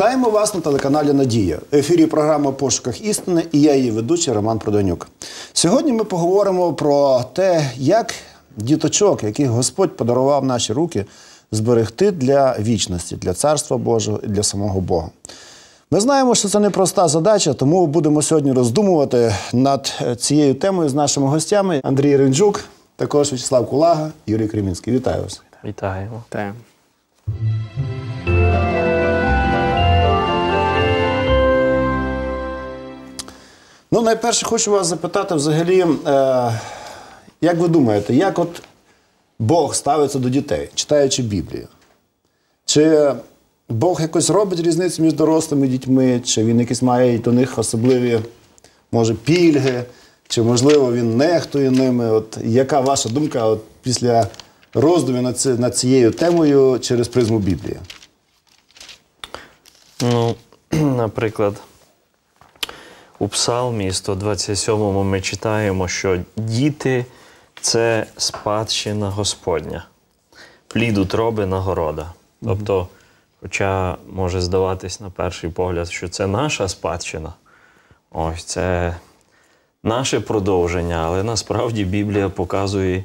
Вітаємо вас на телеканалі Надія. В ефірі програма Пошуках істини і я її ведучий Роман Проданюк. Сьогодні ми поговоримо про те, як діточок, яких Господь подарував наші руки, зберегти для вічності, для царства Божого і для самого Бога. Ми знаємо, що це непроста задача, тому будемо сьогодні роздумувати над е, цією темою з нашими гостями Андрій Ринджук, також Вячеслав Кулага, Юрій Кремінський. Вітаю вас. Вітаємо. Та. Найперше хочу вас запитати взагалі, е, як ви думаєте, як от Бог ставиться до дітей, читаючи Біблію? Чи Бог якось робить різницю між дорослими дітьми, чи він якісь має до них особливі, може, пільги, чи, можливо, він нехтує ними? От яка ваша думка от, після роздумів над, ці- над цією темою через призму Біблії? Ну, наприклад, у Псалмі 127 ми читаємо, що діти це спадщина Господня, плід утроби нагорода. Тобто, хоча може здаватись на перший погляд, що це наша спадщина, ось це наше продовження, але насправді Біблія показує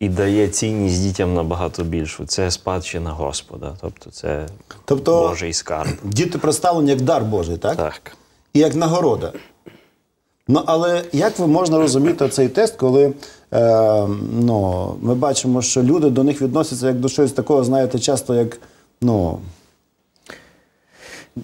і дає цінність дітям набагато більшу. Це спадщина Господа, тобто це Тобто- Божий скарб. Діти представлені як дар Божий, так? Так. Як нагорода. Ну, але як ви можна розуміти цей тест, коли е, ну, ми бачимо, що люди до них відносяться як до щось такого, знаєте, часто як, ну,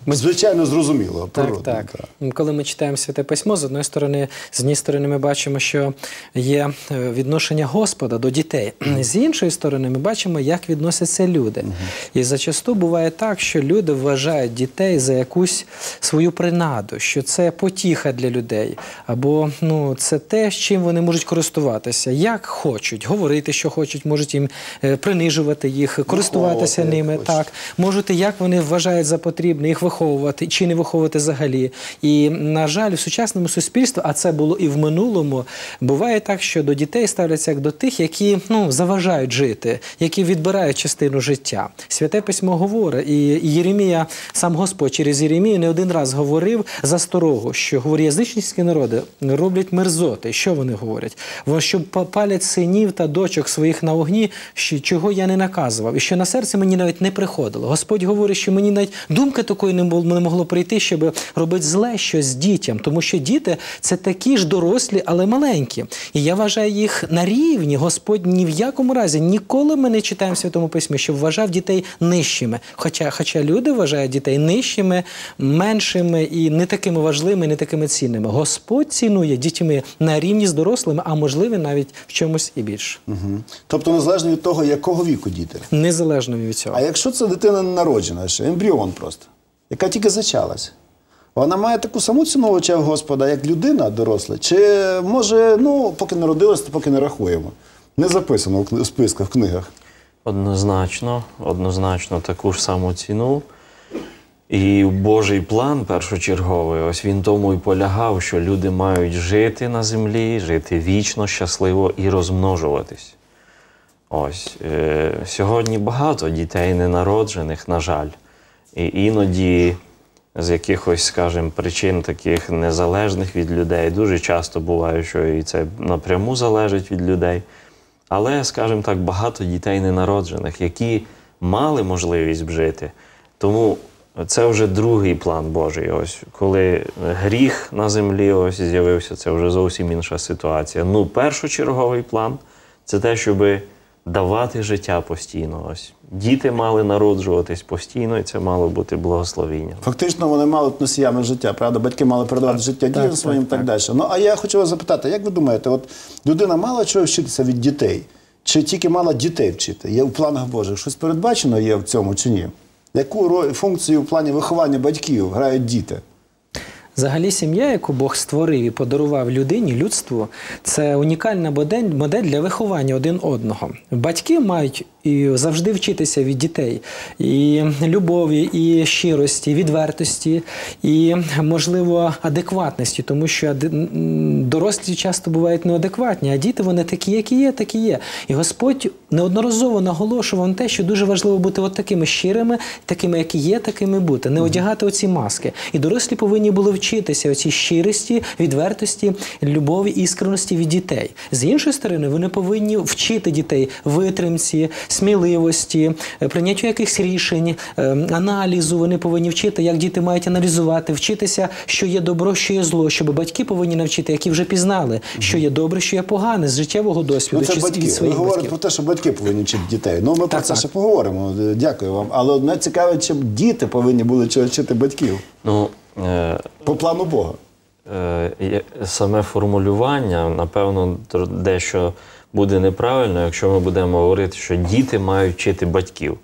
звичайно, зрозуміло. Так, природно, так. Коли ми читаємо святе письмо, з одної сторони, з однієї сторони, ми бачимо, що є е, відношення Господа до дітей. З іншої сторони, ми бачимо, як відносяться люди. І зачасту буває так, що люди вважають дітей за якусь свою принаду, що це потіха для людей, або ну, це те, з чим вони можуть користуватися, як хочуть, говорити, що хочуть, можуть їм е, принижувати їх, користуватися ними. Так, можете, як вони вважають за потрібне їх виховувати чи не виховувати взагалі. І на жаль, в сучасному суспільстві, а це було і в минулому, буває так, що до дітей ставляться як до тих, які ну заважають жити, які відбирають частину життя. Святе письмо говорить, і Єремія, сам Господь через Єремію не один раз говорив за старого, що говорить, язичницькі народи роблять мерзоти. Що вони говорять? Вони що па- палять синів та дочок своїх на огні, що чого я не наказував, і що на серце мені навіть не приходило. Господь говорить, що мені навіть думки такої не могло прийти, щоб робити зле щось з дітям, тому що діти це такі ж дорослі, але маленькі. І я вважаю їх на рівні. Господь ні в якому разі ніколи ми не читаємо в святому письмі, що вважав дітей нижчими. Хоча, хоча люди вважають дітей нижчими, меншими і не такими важливими, не такими цінними. Господь цінує дітьми на рівні з дорослими, а можливо навіть в чомусь і більше, Мгм. Тобто, незалежно від того, якого віку діти. незалежно від цього. А якщо це дитина не народжена, ще ембріон просто, яка тільки зачалась, вона має таку саму ціну в очах Господа, як людина доросла? Чи може, ну, поки народилась, то поки не рахуємо? Не записано в списках, в книгах. Однозначно, однозначно таку ж саму ціну. І Божий план першочерговий, ось він тому і полягав, що люди мають жити на землі, жити вічно, щасливо і розмножуватись. Ось е, сьогодні багато дітей ненароджених, на жаль. І іноді з якихось, скажімо, причин таких незалежних від людей, дуже часто буває, що і це напряму залежить від людей. Але, скажімо так, багато дітей ненароджених, які мали можливість б жити. Тому це вже другий план Божий. Ось коли гріх на землі ось з'явився, це вже зовсім інша ситуація. Ну, першочерговий план це те, щоб давати життя постійно. Ось діти мали народжуватись постійно, і це мало бути благословінням. Фактично вони мали носіями життя, правда? Батьки мали передавати життя дітям своїм і так, так. далі. Ну, а я хочу вас запитати, як ви думаєте, от людина мала чого вчитися від дітей? Чи тільки мала дітей вчити? Є в планах Божих щось передбачено є в цьому чи ні? Яку функцію в плані виховання батьків грають діти? Взагалі, сім'я, яку Бог створив і подарував людині, людству, це унікальна модель, для виховання один одного. Батьки мають і завжди вчитися від дітей і любові, і щирості, відвертості, і можливо адекватності, тому що дорослі часто бувають неадекватні, а діти вони такі, які є, такі є. І Господь неодноразово наголошував на те, що дуже важливо бути от такими щирими, такими, які є, такими бути, не одягати оці маски. І дорослі повинні були вчитися оцій щирості, відвертості, любові, іскреності від дітей. З іншої сторони, вони повинні вчити дітей витримці, сміливості, е, прийняттю якихось рішень, е, аналізу. Вони повинні вчити, як діти мають аналізувати, вчитися, що є добро, що є зло. Щоб батьки повинні навчити, які вже пізнали, що є добре, що є погане з життєвого досвіду Ну, це чи батьки. Ви говорите про те, що батьки повинні вчити дітей. Ну, ми про це так. ще поговоримо. Е, Дякую вам. Але одне цікаве, чи б діти повинні були вчити батьків Ну, е, по плану Бога. Е, Саме формулювання, напевно, дещо буде неправильно, якщо ми будемо говорити, що діти мають вчити батьків.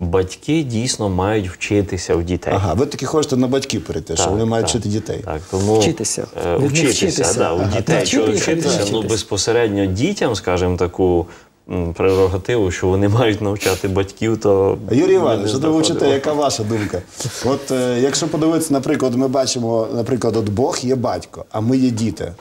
Батьки дійсно мають вчитися в дітей. Ага, ви таки хочете на батьків перейти, що вони мають так. вчити дітей. Так, тому Вчитися. е, вчитися, вчитися. Да, у дітей чого вчитися, ну безпосередньо дітям, скажімо, таку прерогативу, що вони мають навчати батьків, то Юрій Іванович, що ви вчите, яка ваша думка? От е, якщо подивитися, наприклад, ми бачимо, наприклад, от Бог є батько, а ми є діти.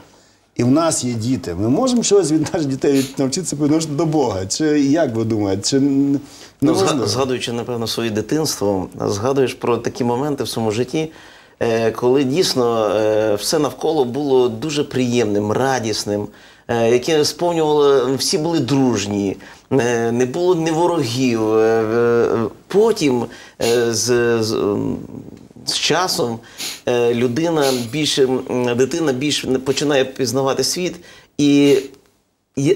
І в нас є діти. Ми можемо щось від наших дітей навчитися відносити до Бога? Чи як ви думаєте? Чи н- Ну, зга- згадуючи, напевно, своє дитинство, згадуєш про такі моменти в своєму житті, е, коли дійсно е, все навколо було дуже приємним, радісним, е, яке сповнювало, всі були дружні, не було ні ворогів. Потім з, з, часом е, людина більше, дитина більше починає пізнавати світ. І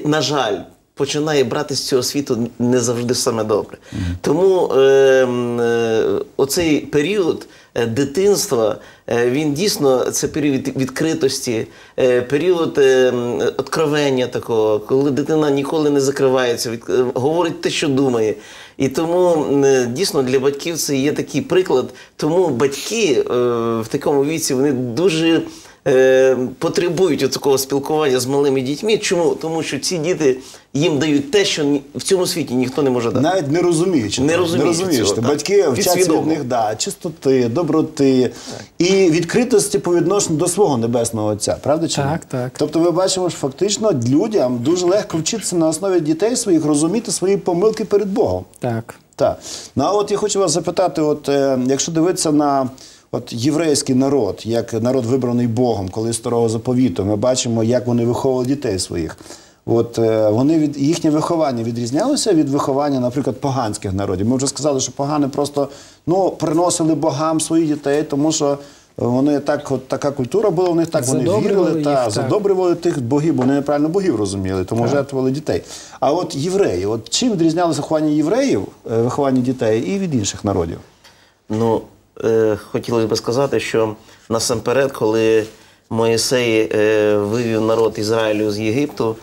на жаль, починає брати з цього світу не завжди саме добре. Тому е, е, оцей період е, дитинства, е, він дійсно це період відкритості, е, період е, откровення такого, коли дитина ніколи не закривається, від, е, говорить те, що думає. І тому дійсно для батьків це є такий приклад. Тому батьки е, в такому віці вони дуже е, потребують такого спілкування з малими дітьми. Чому? Тому що ці діти їм дають те, що ні- в цьому світі ніхто не може дати. Навіть не розуміючи. Не того, розуміючи цього, так. Батьки вчаться від них да, чистоти, доброти і відкритості по відношенню до свого небесного отця. Правда чи ні? Так, так. Тобто ви бачимо, що фактично людям дуже легко вчитися на основі дітей своїх розуміти свої помилки перед Богом. Так. Так. Ну а от я хочу вас запитати: от е, якщо дивитися на от єврейський народ, як народ вибраний Богом, коли старого заповіту, ми бачимо, як вони виховували дітей своїх. От е, вони від їхнє виховання відрізнялося від виховання, наприклад, поганських народів. Ми вже сказали, що погани просто ну приносили богам своїх дітей, тому що. Вони так, от така культура була, у них так вони вірили та їх, так. задобрювали тих богів, бо вони неправильно богів розуміли, тому жертвували дітей. А от євреї, от чим відрізнялося виховання євреїв, е, виховання дітей і від інших народів? Ну, хотілося б сказати, що насамперед, коли Моїсей е, вивів народ Ізраїлю з Єгипту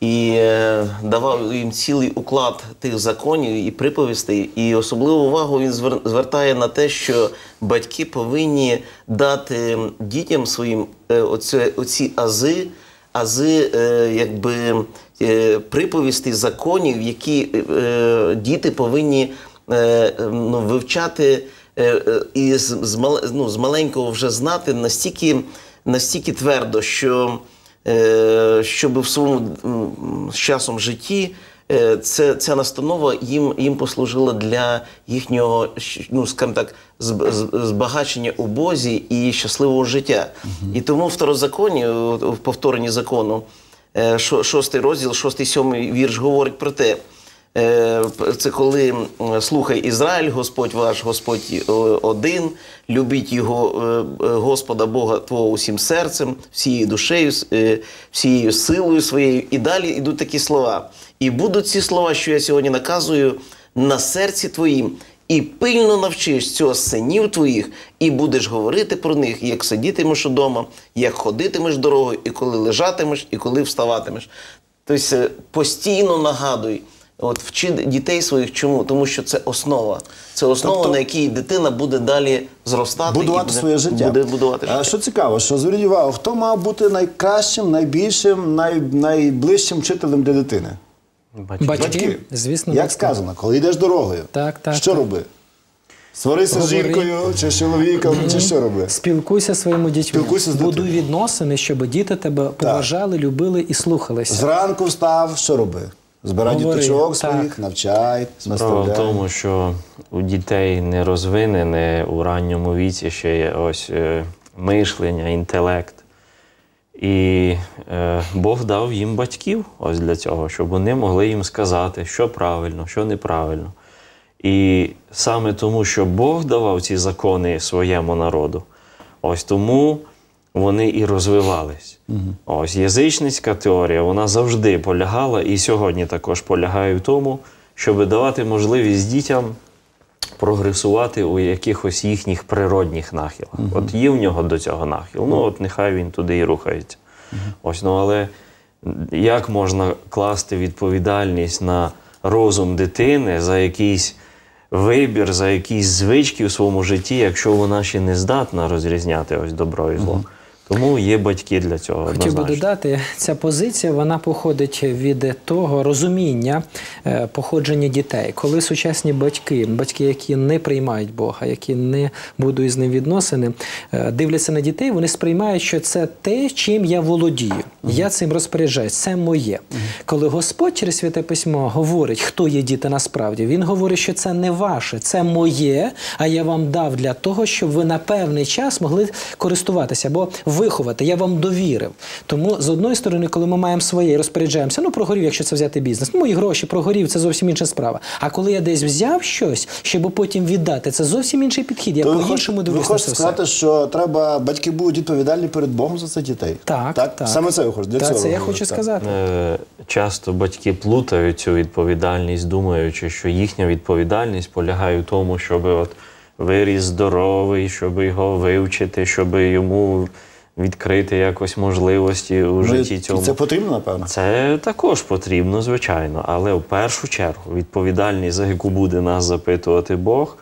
і е, давав їм цілий уклад тих законів і приповістей, і особливу увагу він звер- звертає на те, що батьки повинні дати дітям своїм е, оце, оці ази, ази е, якби е, приповістей, законів, які е, діти повинні е, ну, вивчати е, е, і з, з, ну, з маленького вже знати настільки, настільки твердо, що е, щоб в своєму з часом житті е, це, ця настанова їм, їм послужила для їхнього ну, скажімо так, зб- збагачення у Бозі і щасливого життя. І тому в второзаконі, в повторенні закону, е, шо- шостий розділ, шостий сьомий вірш говорить про те. Е, Це коли слухай Ізраїль, Господь ваш, Господь е, один, любіть його е, Господа Бога Твого усім серцем, всією душею, всією силою своєю. І далі йдуть такі слова. І будуть ці слова, що я сьогодні наказую, на серці твоїм. І пильно навчиш цього синів твоїх, і будеш говорити про них, як сидітимеш удома, як ходитимеш дорогою, і коли лежатимеш, і коли вставатимеш. Тобто постійно нагадуй. От вчи дітей своїх чому? Тому що це основа. Це основа, Тобто- на якій дитина буде далі зростати і буде, своє життя. Буде будувати А життя. що цікаво, що зверніть увагу, хто мав бути найкращим, найбільшим, най, найближчим вчителем для дитини? Батьки. Батьки, звісно, Як батьки. сказано, коли йдеш дорогою, Так, так, що так. роби? Сварися з жінкою, чи з чоловіком, чи що роби? Спілкуйся своїми дітьми. Спілкуйся з Будуй відносини, щоб діти тебе поважали, любили і слухалися. Зранку встав, що роби? Збирай Говори, діточок так. своїх, навчай, Справа в наставляй. тому, що у дітей не розвинене у ранньому віці ще є ось е, мишлення, інтелект. І е, Бог дав їм батьків ось для цього, щоб вони могли їм сказати, що правильно, що неправильно. І саме тому, що Бог давав ці закони своєму народу, ось тому вони і розвивались. Ось язичницька теорія, вона завжди полягала, і сьогодні також полягає в тому, щоб давати можливість дітям прогресувати у якихось їхніх природних нахилах. От є в нього до цього нахил, ну от нехай він туди і рухається. Ось, ну але як можна класти відповідальність на розум дитини за якийсь вибір, за якісь звички в своєму житті, якщо вона ще не здатна розрізняти ось добро і зло? Тому є батьки для цього. Хотів би додати, ця позиція вона походить від того розуміння е, походження дітей. Коли сучасні батьки, батьки, які не приймають Бога, які не будують з ним відносини, е, дивляться на дітей, вони сприймають, що це те, чим я володію. Я цим розпоряджаюсь, це моє. Коли Господь через святе письмо говорить, хто є діти насправді, він говорить, що це не ваше, це моє, а я вам дав для того, щоб ви на певний час могли користуватися або виховати. Я вам довірив. Тому з одної сторони, коли ми маємо своє і розпоряджаємося, ну прогорів, якщо це взяти бізнес, ну мої гроші прогорів, це зовсім інша справа. А коли я десь взяв щось, щоб потім віддати, це зовсім інший підхід. Я по-іншому хочете, ви дивлюсь на хочете це все. сказати, що треба батьки будуть відповідальні перед Богом за це дітей? Так, так. Саме це ви хочете. Для Так, цього це я хочу так. сказати. Е, Часто батьки плутають цю відповідальність, думаючи, що їхня відповідальність полягає в тому, щоб от виріс здоровий, щоб його вивчити, щоб йому відкрити якось можливості у Ну, житті і цьому. Це потрібно, напевно. Це також потрібно, звичайно, але в першу чергу відповідальність, за яку буде нас запитувати Бог,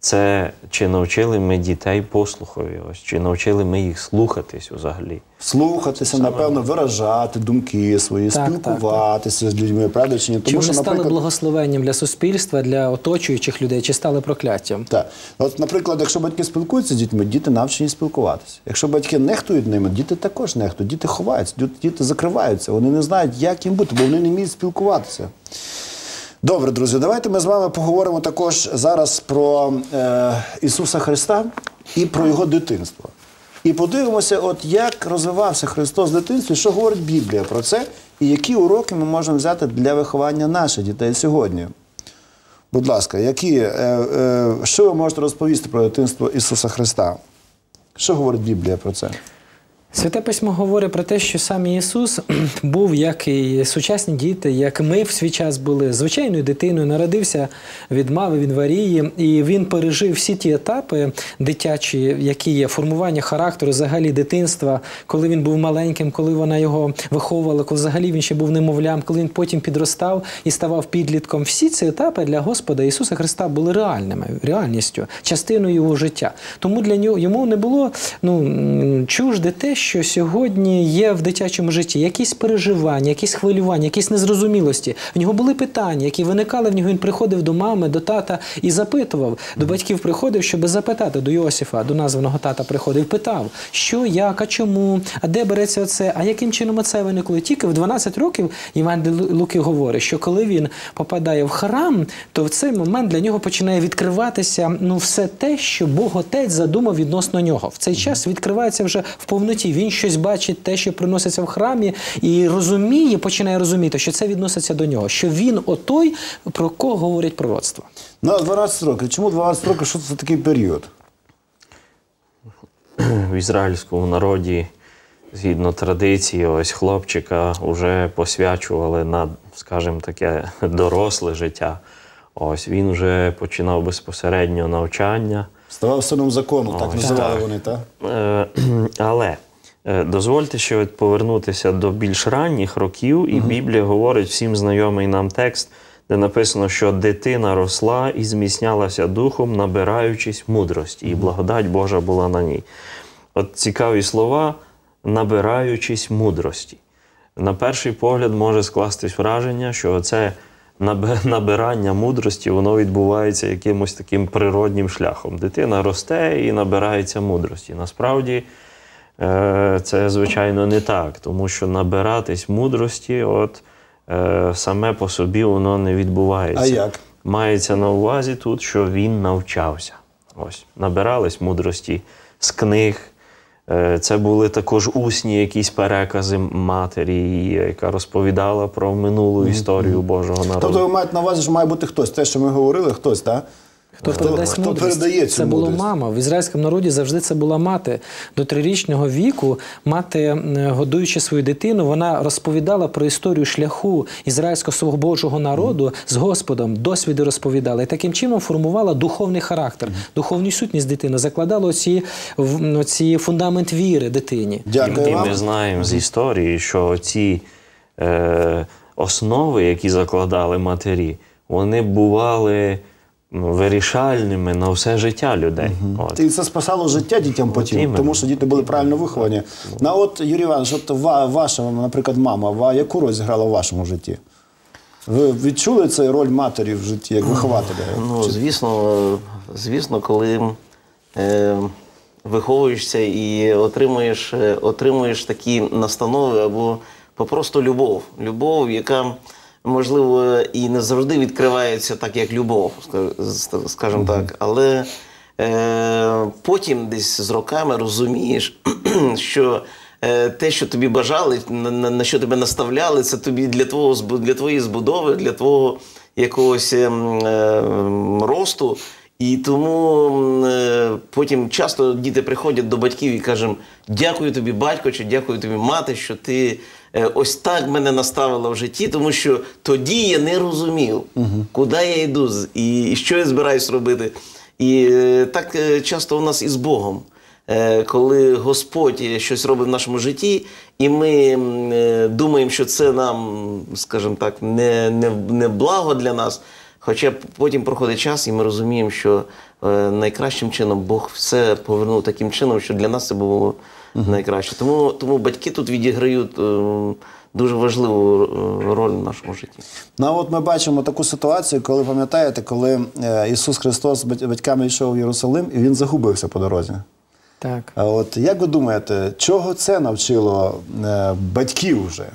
це чи навчили ми дітей послухові, ось чи навчили ми їх слухатись взагалі. Слухатися, напевно, виражати думки свої, Так, спілкуватися з людьми, правда чи ні? Чи вони стали благословенням для суспільства, для оточуючих людей, чи стали прокляттям? Так. От, наприклад, якщо батьки спілкуються з дітьми, діти навчені спілкуватися. Якщо батьки нехтують ними, діти також нехтують, діти ховаються, діти- діти закриваються, вони не знають, як їм бути, бо вони не вміють спілкуватися. Добре, друзі, давайте ми з вами поговоримо також зараз про е, Ісуса Христа і про його дитинство. І подивимося, от як розвивався Христос в дитинстві, що говорить Біблія про це, і які уроки ми можемо взяти для виховання наших дітей сьогодні. Будь ласка, які, е, е, що ви можете розповісти про дитинство Ісуса Христа? Що говорить Біблія про це? Святе письмо говорить про те, що сам Ісус був, як і сучасні діти, як ми в свій час були звичайною дитиною, народився від мави, від Варії, і він пережив всі ті етапи дитячі, які є формування характеру, взагалі дитинства, коли він був маленьким, коли вона його виховувала, коли взагалі він ще був немовлям, коли він потім підростав і ставав підлітком. Всі ці етапи для Господа Ісуса Христа були реальними, реальністю, частиною його життя. Тому для нього йому не було ну, чужде те, що сьогодні є в дитячому житті, якісь переживання, якісь хвилювання, якісь незрозумілості. В нього були питання, які виникали в нього. Він приходив до мами, до тата і запитував. До батьків приходив, щоб запитати до Йосифа, до названого тата приходив, питав, що, як, а чому, а де береться оце, а яким чином оце виникло. Тільки в 12 років Іван Луки говорить, що коли він попадає в храм, то в цей момент для нього починає відкриватися ну все те, що Бог Отець задумав відносно нього. В цей час відкривається вже в повноті. Він щось бачить, те, що приноситься в храмі, і розуміє, починає розуміти, що це відноситься до нього, що він отой, про кого говорять пророцтво. Ну, 12 років. Чому 12 років? Що це такий період? в ізраїльському народі, згідно традиції, ось хлопчика вже посвячували на, скажімо таке, доросле життя. Ось він вже починав безпосередньо навчання. Ставав сином закону, так називали так. вони, так? Е, Але дозвольте ще от повернутися до більш ранніх років, і Біблія говорить всім знайомий нам текст, де написано, що дитина росла і зміцнялася духом, набираючись мудрості, і благодать Божа була на ній. От цікаві слова, набираючись мудрості. на перший погляд може скластись враження, що це набирання мудрості, воно відбувається якимось таким природнім шляхом. Дитина росте і набирається мудрості. Насправді е, це, звичайно, не так, тому що набиратись мудрості, от е, саме по собі воно не відбувається. А як? Мається на увазі тут, що він навчався. Ось, набирались мудрості з книг. Е, Це були також усні якісь перекази матері, яка розповідала про минулу історію Божого народу. Тобто ви маєте на увазі, що має бути хтось. Те, що ми говорили, хтось, так? Хто, передасть хто мудрість? передає цю це була мама. В ізраїльському народі завжди це була мати. До трирічного віку мати, годуючи свою дитину, вона розповідала про історію шляху ізраїльського свого Божого народу з Господом, досвіди розповідала. І таким чином формувала духовний характер, духовну сутність дитини, закладала оці, оці фундамент віри дитині. Дякую І ми знаємо з історії, що ці е, основи, які закладали матері, вони бували ну, вирішальними на все життя людей. От. І це спасало життя дітям потім, іменно. тому що діти були правильно виховані. На от, Юрій Іванович, от ва- ваша, наприклад, мама, ва- яку роль зіграла в вашому житті? Ви відчули цю роль матері в житті як вихователя? Ну, звісно, звісно, коли е, виховуєшся і отримуєш, е, отримуєш такі настанови або попросту любов. Любов, яка, можливо, і не завжди відкривається так, як любов, ска- скажімо так. Але е, потім десь з роками розумієш, що е, те, що тобі бажали, на, на, що тебе наставляли, це тобі для твого для твоєї збудови, для твого якогось ем, е, росту. І тому е, потім часто діти приходять до батьків і кажуть, дякую тобі, батько, чи дякую тобі, мати, що ти ось так мене наставила в житті, тому що тоді я не розумів, куди я йду і, що я збираюсь робити. І е, так е, часто у нас і з Богом. Е, Коли Господь щось робить в нашому житті, і ми е, думаємо, що це нам, скажімо так, не, не, не благо для нас. Хоча потім проходить час, і ми розуміємо, що е, найкращим чином Бог все повернув таким чином, що для нас це було найкраще. Тому, тому батьки тут відіграють е, дуже важливу е, роль в нашому житті. Ну а от ми бачимо таку ситуацію, коли пам'ятаєте, коли е, Ісус Христос з бать- батьками йшов в Єрусалим, і він загубився по дорозі. Так. А от як ви думаєте, чого це навчило батьків вже?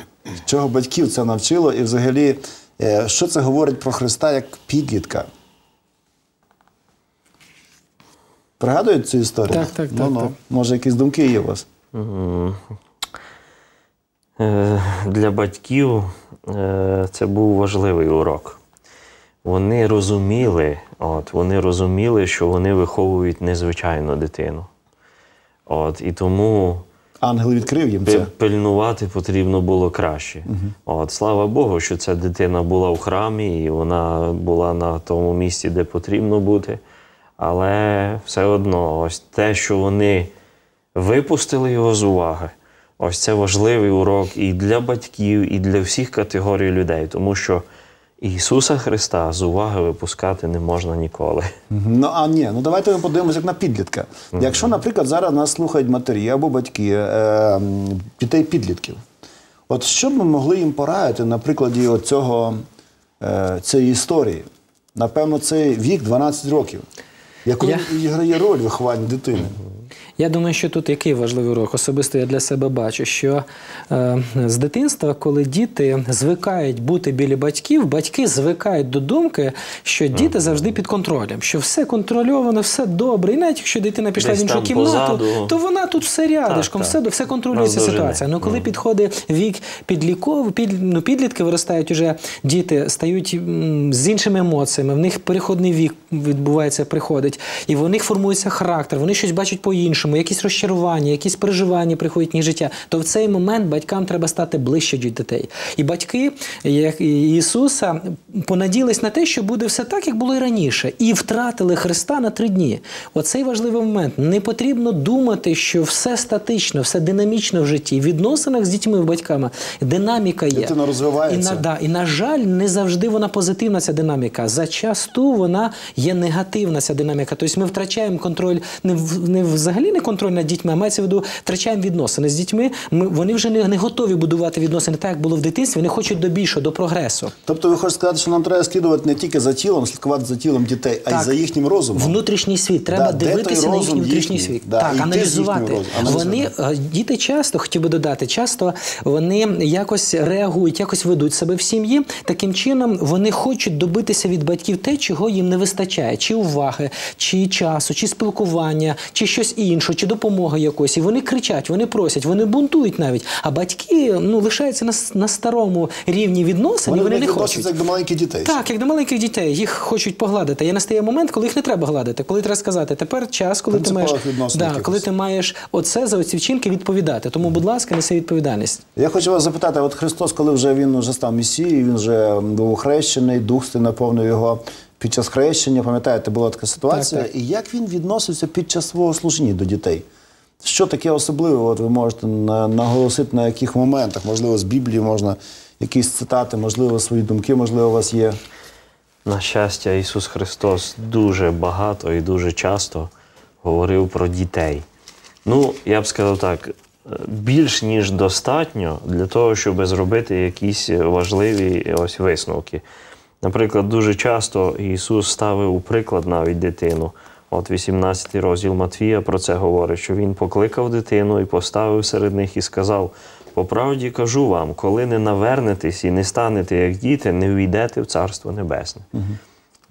Чого батьків це навчило? І взагалі, що це говорить про Христа як підлітка? Пригадують цю історію? Так, так, так, Ну, ну. так. Може, якісь думки є у вас? Е, Для батьків е, це був важливий урок. Вони розуміли, от, вони розуміли, що вони виховують незвичайну дитину. От, і тому Ангел відкрив їм це. пильнувати потрібно було краще. От, слава Богу, що ця дитина була в храмі і вона була на тому місці, де потрібно бути. Але все одно, ось те, що вони випустили його з уваги, ось це важливий урок і для батьків, і для всіх категорій людей, тому що Ісуса Христа з уваги випускати не можна ніколи. Ну а ні, ну давайте ми подивимося як на підлітка. Якщо, наприклад, зараз нас слухають матері або батьки е, дітей підлітків, от що б ми могли їм порадити на прикладі от цього, е, цієї історії? Напевно, це вік 12 років. Яку Я- грає роль в вихованні дитини? Я думаю, що тут який важливий урок. Особисто я для себе бачу, що е, з дитинства, коли діти звикають бути біля батьків, батьки звикають до думки, що діти завжди під контролем, що все контрольовано, все добре. І навіть якщо дитина пішла Десь в іншу кімнату, позаду. то вона тут все рядишком, Так, все, так. все контролюється ситуація. Ну коли підходить вік підліков, під, ну, підлітки виростають уже діти, стають м, з іншими емоціями, в них переходний вік відбувається, приходить, і в них формується характер, вони щось бачать по-іншому, якісь розчарування, якісь переживання приходять в їх життя. То в цей момент батькам треба стати ближче до дітей. І батьки, як Ісуса, понаділись на те, що буде все так, як було і раніше, і втратили Христа на три дні. Оцей важливий момент. Не потрібно думати, що все статично, все динамічно в житті. В відносинах з дітьми, батьками динаміка є. Дитина розвивається. І на, да, і на жаль, не завжди вона позитивна ця динаміка. Зачасту вона є негативна ця динаміка. Тобто ми втрачаємо контроль не, в, не взагалі не контроль над дітьми, а мається в виду втрачаємо відносини з дітьми. Ми вони вже не, не готові будувати відносини так, як було в дитинстві. Вони хочуть до більшого, до прогресу. Тобто ви хочете сказати, що нам треба слідувати не тільки за тілом, слідкувати за тілом дітей, а й за їхнім розумом. Внутрішній світ. Треба Да, дивитися на їхній внутрішній їхній? світ. Да, так, аналізувати. Вони е, діти часто хотів би додати, часто вони якось реагують, якось ведуть себе в сім'ї. Таким чином вони хочуть добитися від батьків те, чого їм не вистачає, чи уваги, чи часу, чи спілкування, чи щось інше, чи допомоги якось. І вони кричать, вони просять, вони бунтують навіть. А батьки ну лишаються на, на старому рівні відносин, Вони, і вони не хочуть. як до маленьких дітей. Так, як до маленьких дітей, їх хочуть погладити. І настає момент, коли їх не треба гладити, коли треба сказати, тепер час, коли ти маєш да, коли ти маєш оце за оці вчинки відповідати. Тому, будь ласка, неси відповідальність. Я хочу вас запитати, от Христос, коли вже він вже став Месією, він вже був хрещений, Дух наповнив його під час хрещення, пам'ятаєте, була така ситуація. Так, так. І як він відносився під час свого служіння до дітей? Що таке особливе? От ви можете на- наголосити на яких моментах? Можливо, з Біблії можна якісь цитати, можливо, свої думки, можливо, у вас є. На щастя, Ісус Христос дуже багато і дуже часто говорив про дітей. Ну, я б сказав так, е, більш ніж достатньо для того, щоб зробити якісь важливі ось висновки. Наприклад, дуже часто Ісус ставив у приклад навіть дитину. От 18 розділ Матвія про це говорить, що він покликав дитину і поставив серед них і сказав: по правді кажу вам, коли не навернетесь і не станете як діти, не війдете в Царство Небесне.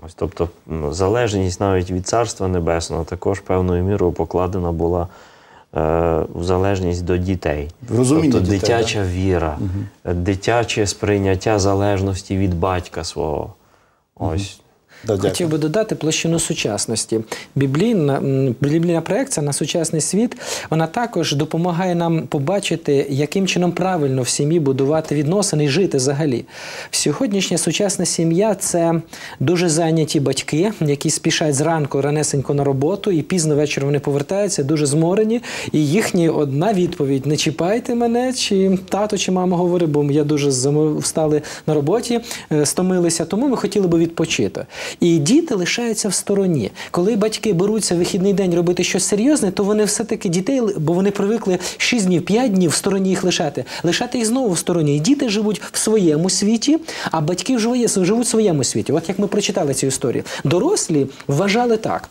Ось, тобто залежність навіть від Царства Небесного також певною мірою покладена була в залежність до дітей. Розуміння тобто дітей, дитяча віра, угу. дитяче сприйняття залежності від батька свого. Ось. Да. Хотів би додати площину сучасності. Біблійна, біблійна проекція на сучасний світ вона також допомагає нам побачити, яким чином правильно в сім'ї будувати відносини і жити взагалі. Сьогоднішня сучасна сім'я це дуже зайняті батьки, які спішать зранку ранесенько на роботу, і пізно ввечері вони повертаються, дуже зморені. І їхня одна відповідь: не чіпайте мене, чи тато, чи мама говорить, бо я дуже встали на роботі, е, стомилися, тому ми хотіли би відпочити. І діти лишаються в стороні. Коли батьки беруться в вихідний день робити щось серйозне, то вони все-таки дітей, бо вони привикли 6 днів, 5 днів в стороні їх лишати, лишати їх знову в стороні. І діти живуть в своєму світі, а батьки живуть в своєму світі. От як ми прочитали цю історію. Дорослі вважали так.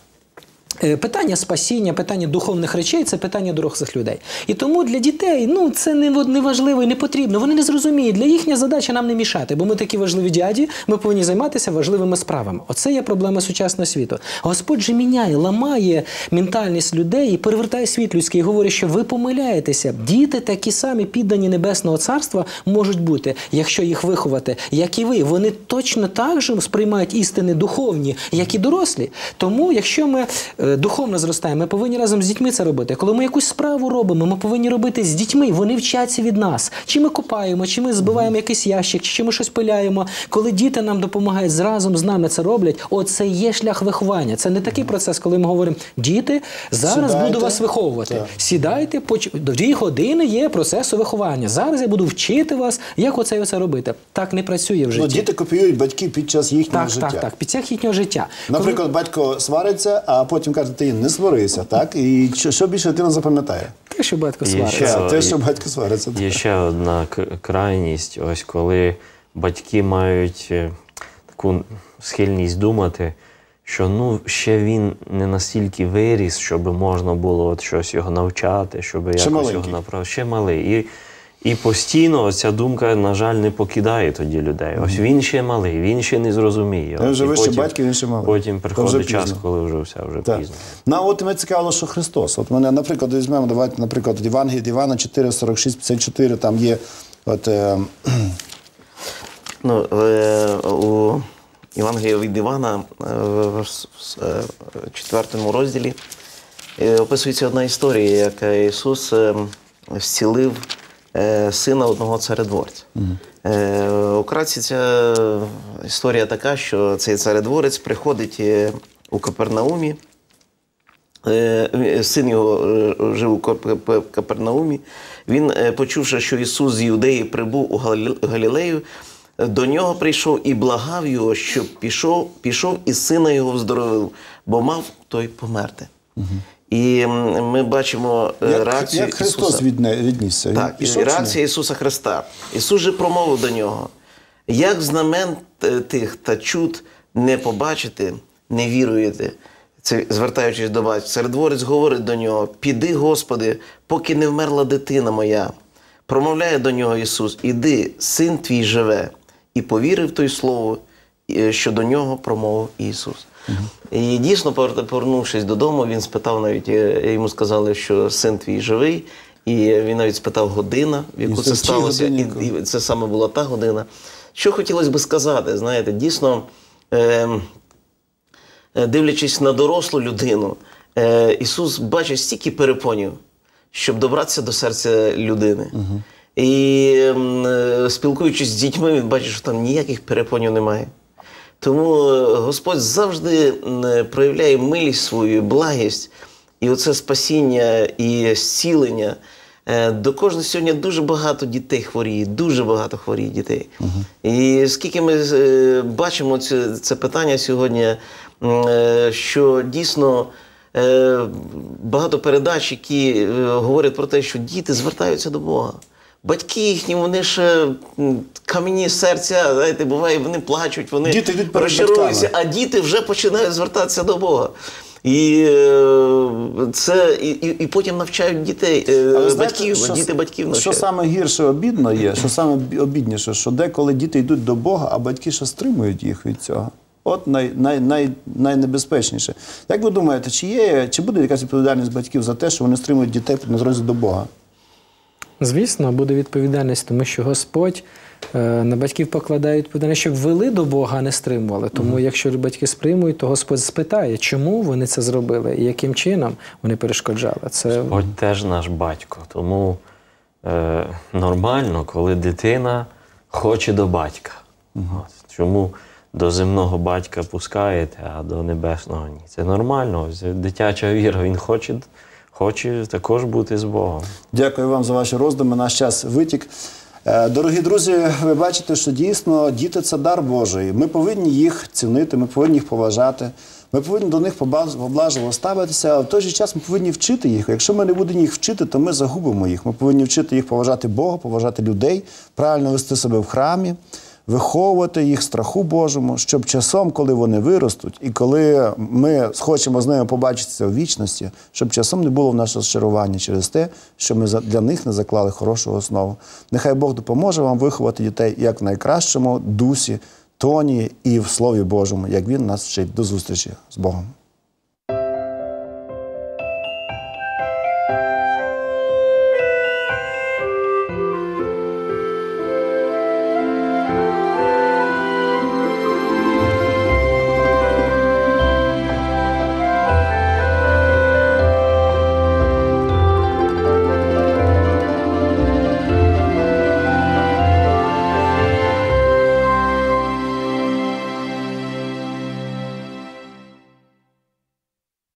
Е, Питання спасіння, питання духовних речей це питання дорослих людей. І тому для дітей ну це не, важливо і не потрібно. Вони не зрозуміють. Для їхня задача нам не мішати, бо ми такі важливі дяді, ми повинні займатися важливими справами. Оце є проблема сучасного світу. Господь же міняє, ламає ментальність людей і перевертає світ людський і говорить, що ви помиляєтеся. Діти такі самі піддані Небесного Царства можуть бути, якщо їх виховати, як і ви. Вони точно так же сприймають істини духовні, як і дорослі. Тому, якщо ми е, духовно зростаємо, ми повинні разом з дітьми це робити. Коли ми якусь справу робимо, ми повинні робити з дітьми. Вони вчаться від нас. Чи ми копаємо, чи ми збиваємо якийсь ящик, чи ми щось пиляємо. Коли діти нам допомагають разом з нами це роблять, оце є шлях виховання. Це не такий процес, коли ми говоримо: діти, зараз Сідайте. буду вас виховувати. Так. Сідайте, поч... дві години є процесу виховання. Зараз я буду вчити вас, як оце і оце робити. Так не працює в житті. Ну, діти копіюють батьків під час їхнього так, життя. так, так. Під час їхнього життя. Наприклад, батько свариться, а потім каже, ти не сварися, так? І що, що більше дитина запам'ятає? Те, що батько Є свариться. ще- Це, те, що батько свариться. Є ще одна к- крайність, ось коли батьки мають е, таку схильність думати, що ну ще він не настільки виріс, щоб можна було от щось його навчати, щоб якось його маленький. направити. Ще малий. І, і постійно ця думка, на жаль, не покидає тоді людей. Ось він ще малий, він ще не зрозуміє. Він вже вище потім- батьків, він ще малий. Потім приходить час, коли вже все вже Так. пізно. Ну, от мене цікавило, що Христос. От мене, наприклад, візьмемо, давайте, наприклад, Євангелія Івана 4, 46, 54, там є от, е, Ну, е, у Євангелії від Івана е, в е, четвертому розділі е, описується одна історія, як е, Ісус е, зцілив сина одного царедворця. Е, Украці ця історія така, що цей царедворець приходить е, у Капернаумі. Е, Син його е, жив у Кап- Кап- Капернаумі. Він, е, почувши, що Ісус з Юдеї прибув у Галілею, е, до нього прийшов і благав його, щоб пішов, пішов і сина його вздоровив, бо мав той померти. І ми бачимо е, Як, реакцію як Христос Ісуса. відне, віднісся? Так, І реакція Ісуса Христа. Ісус же промовив до нього: як знамен е, тих та чуд не побачити, не віруєте. Це звертаючись до батька. Царедворець говорить до нього: Піди, Господи, поки не вмерла дитина моя. Промовляє до нього Ісус: Іди, син твій живе, і повірив той слово, е, що до нього промовив Ісус. І дійсно, повернувшись додому, він спитав навіть, е, йому сказали, що син твій живий, і він навіть спитав година, в яку І це сталося. І, і це саме була та година. Що хотілося би сказати, знаєте, дійсно. Е, Е, дивлячись на дорослу людину, е, Ісус бачить стільки перепонів, щоб добратися до серця людини. І е, спілкуючись з дітьми, він бачить, що там ніяких перепонів немає. Тому е, Господь завжди е, проявляє милість свою, благість, і оце спасіння і зцілення. Е, До кожного сьогодні дуже багато дітей хворіє, дуже багато хворіє дітей. І скільки ми бачимо це, це питання сьогодні, що дійсно багато передач, які говорять про те, що діти звертаються до Бога. Батьки їхні, вони ще кам'яні серця, знаєте, буває, вони плачуть, вони Діти батьками. а діти вже починають звертатися до Бога. І е, це і, і, потім навчають дітей, е, Але знаєте, батьків, що, діти батьків навчають. Що саме гірше обідно є, що саме обідніше, що деколи діти йдуть до Бога, а батьки ще стримують їх від цього. От най, най, най, найнебезпечніше. Як ви думаєте, чи є, чи буде якась відповідальність батьків за те, що вони стримують дітей на дорозі до Бога? Звісно, буде відповідальність, тому що Господь е, на батьків покладає відповідальність, щоб вели до Бога, а не стримували. Тому, якщо батьки сприймуть, то Господь спитає, чому вони це зробили і яким чином вони перешкоджали. Це Господь теж наш батько. Тому е, нормально, коли дитина хоче до батька. От. Чому до земного батька пускаєте, а до небесного ні? Це нормально. Дитяча віра, він хоче, хоче також бути з Богом. Дякую вам за ваші роздуми. Наш час витік. Е, Дорогі друзі, ви бачите, що дійсно діти це дар Божий. Ми повинні їх цінити, ми повинні їх поважати. Ми повинні до них поблажливо ставитися, а в той же час ми повинні вчити їх. Якщо ми не будемо їх вчити, то ми загубимо їх. Ми повинні вчити їх поважати Бога, поважати людей, правильно вести себе в храмі, виховувати їх страху Божому, щоб часом, коли вони виростуть, і коли ми хочемо з ними побачитися у вічності, щоб часом не було в нас розчарування через те, що ми для них не заклали хорошу основу. Нехай Бог допоможе вам виховати дітей як в найкращому дусі, тоні і в Слові Божому, як він нас вчить. До зустрічі з Богом.